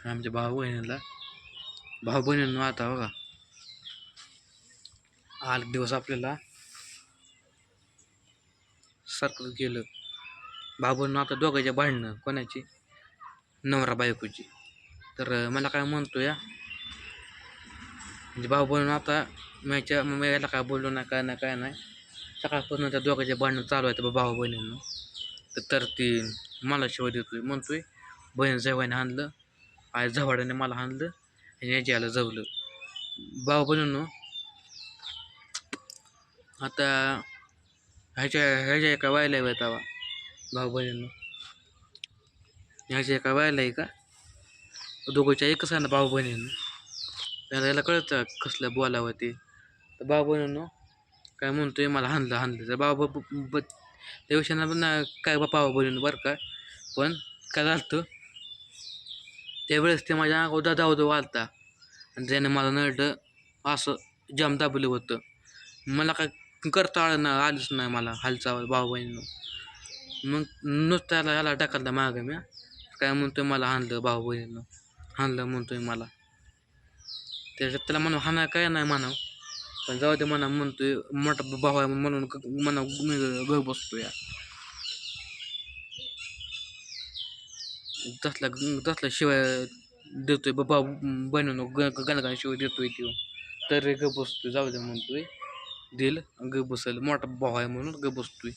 आमच्या भाऊ बहिणीला. भाऊ बहिणींना आता बघा. आठ दिवस आपल्याला सारखं गेलं भाऊ आता दोघांच्या भांडणं कोणाची? नवरा बायकोची. तर मला काय म्हणतो या म्हणजे भाऊ बहिण आता माझ्या मग याला काय बोललो नाही काय नाही काय नाही. सकाळपासून त्या दोघांच्या भांडणं चालू आहेत बा भाऊ बहिणींना. तर ती मला शिवाय देतोय. म्हणतोय बहीण जवाने आणलं. आज झवाड्याने मला आणलं आणि याच्या याला जवलं. भाऊ बहिणींनो आता ह्याच्या ह्याच्या एका व्हायला आहे तवा. भाऊ बहिणींनो ह्याच्या एका व्हायला आहे का? दोघंच्या एकच आहे ना भाऊ बहिणींना त्याला याला कळतं कसलं बोलावं ते. तर भाऊ बहिणींनो काय म्हणतोय मला हाणलं हाणलं. तर बाबा ब त्या विषयानं पण ना काय बाबा बहिणीनं बरं का? पण काय झालं त्यावेळेस ते माझ्या अगोदर दावतो वालता. आणि त्याने मला नळलं असं जाम दाबलं होतं. मला काय करता आलं ना आलंच नाही मला हालचाल भाऊ बहिणीनं मग नुसत्याला याला टाकलं मागं मी. काय म्हणतोय मला हाणलं भाऊ बहिणीनं हाणलं म्हणतोय मला. त्याच्यात त्याला म्हणून हाणा काय नाही म्हणावं पण जाऊ दे म्हणा म्हणतोय मोठा भाऊ आहे म्हणून म्हणा मी बसतो या दसला तसला शिवाय देतोय बाबा बनवून गणगाण शिवाय देतोय तो तर ग बसतोय जाऊ दे म्हणतोय. दिल ग बसल. मोठा भाऊ आहे म्हणून ग बसतोय.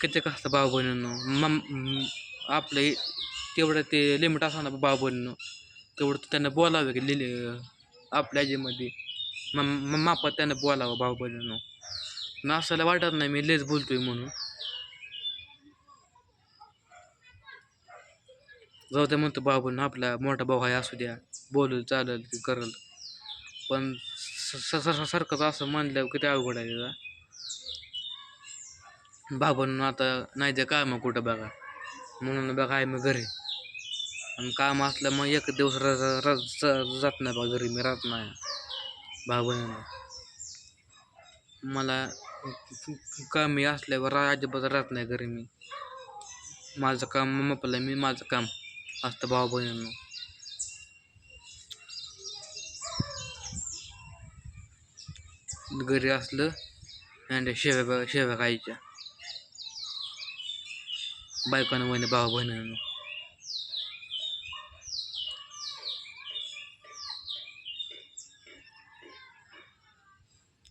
किती कसं भाव बनवणं? आपलं तेवढं ते लिमिट असं ना बनवणं तेवढं तर त्यांना बोलावं की लिहिले आपल्या आजीमध्ये. मग मापात त्यांना बोलावं भाऊ बनवणं. ना असायला वाटत नाही मी लेच बोलतोय म्हणून. जाऊ त्या म्हणतो भाऊ आपला मोठा भाऊ आहे असू द्या. बोलल चालेल की करल. पण स- सारखंच असं म्हणल्यावर किती अवघड आहे का बाबांन आता नाही ते काम कुठं बघा. म्हणून बघा आहे मग घरी. आणि काम असलं मग एक दिवस र- र- जात नाही बा घरी मी राहत नाही. भाऊ मला कमी असल्यावर अजिबात राहत नाही घरी मी. माझं काम मपलं मी माझं काम. असतं भाऊ बहिणींनो घरी असलं आणि शेव्या शेव्या खायच्या बायकोनं म्हणे भाऊ बहिणींनो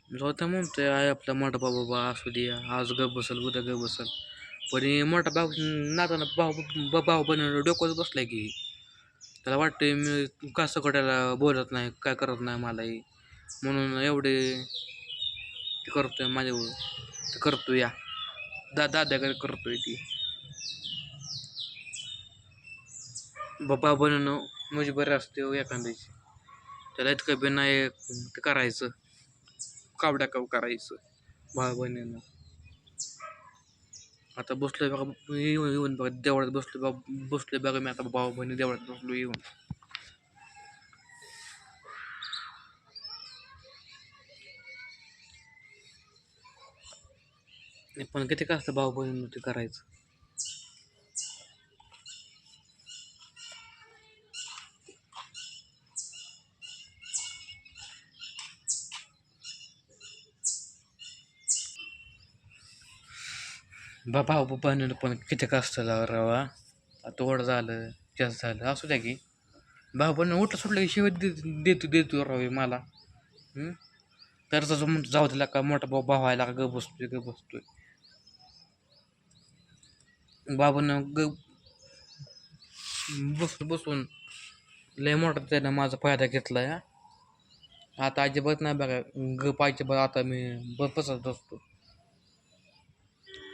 जाऊ म्हणतोय आहे आपला मोठा बाबा बा असू दे आज ग बसल उद्या ग बसल पण हे मोठा भाऊ नाताना भाऊ ब- भाऊ बनवलं डोकंच बसलाय की. त्याला वाटतंय मी कसं बोलत नाही काय करत नाही मलाही. म्हणून एवढे ते करतोय माझ्या ते या. दा दादाकडे करतोय ती. बाबा बनवणं म्हणजे बरं असते हो एखाद्याची. त्याला इतकं बी नाही ते करायचं. कावडाकाव करायचं. भाऊ बनवणं. आता बसलो आहे बघा येऊन येऊन बघा देवळात बसलो बघा बसलोय बघा मी आता भाऊ बहिणी देवळात बसलो येऊन. नाही पण किती का असतं भाऊ बहिणी ते करायचं? बा भाऊ पण किती का असतं रावा आता झालं जास्त झालं. असू द्या की. भाऊ बहिणी उठलं सुटलं की शिवाय दे- देतो देतो राव मला. तर तसं म्हणतो जाऊ दिला का? मोठा भाऊ भाऊ व्हायला का ग बसतोय ग बसतोय. बाबानं ग बसून बसून लय मोठा त्यानं माझा फायदा घेतला या आता अजिबात नाही बघा ग पाहिजे बघा आता मी ब बसत असतो.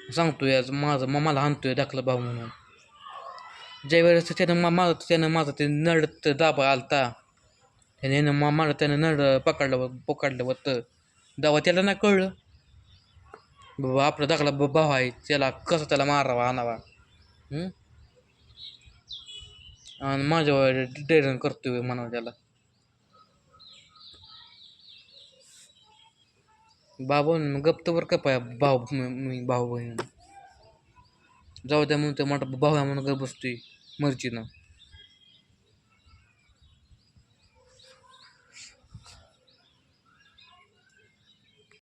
सांगतोय आज माझं मा मला आणतोय दाखला भाऊ म्हणून. ज्या वेळेस त्यानं मा माझं त्यानं माझा ते नळ दाबा आलता त्याने मा मला त्यानं नळ पकडलं पकडलं होतं दावा त्याला नाही कळलं. बाबा आपला दाखला भाऊ आहे त्याला कसं त्याला मारावा आणावा आणि माझ्यावर डेरण करतोय म्हणावं त्याला. बाबा गप्तवर का पाय भाऊ मी भाऊ बहीण. जाऊ द्या म्हणून ते मोठा भाऊ म्हणून गप बसतोय मर्जीनं.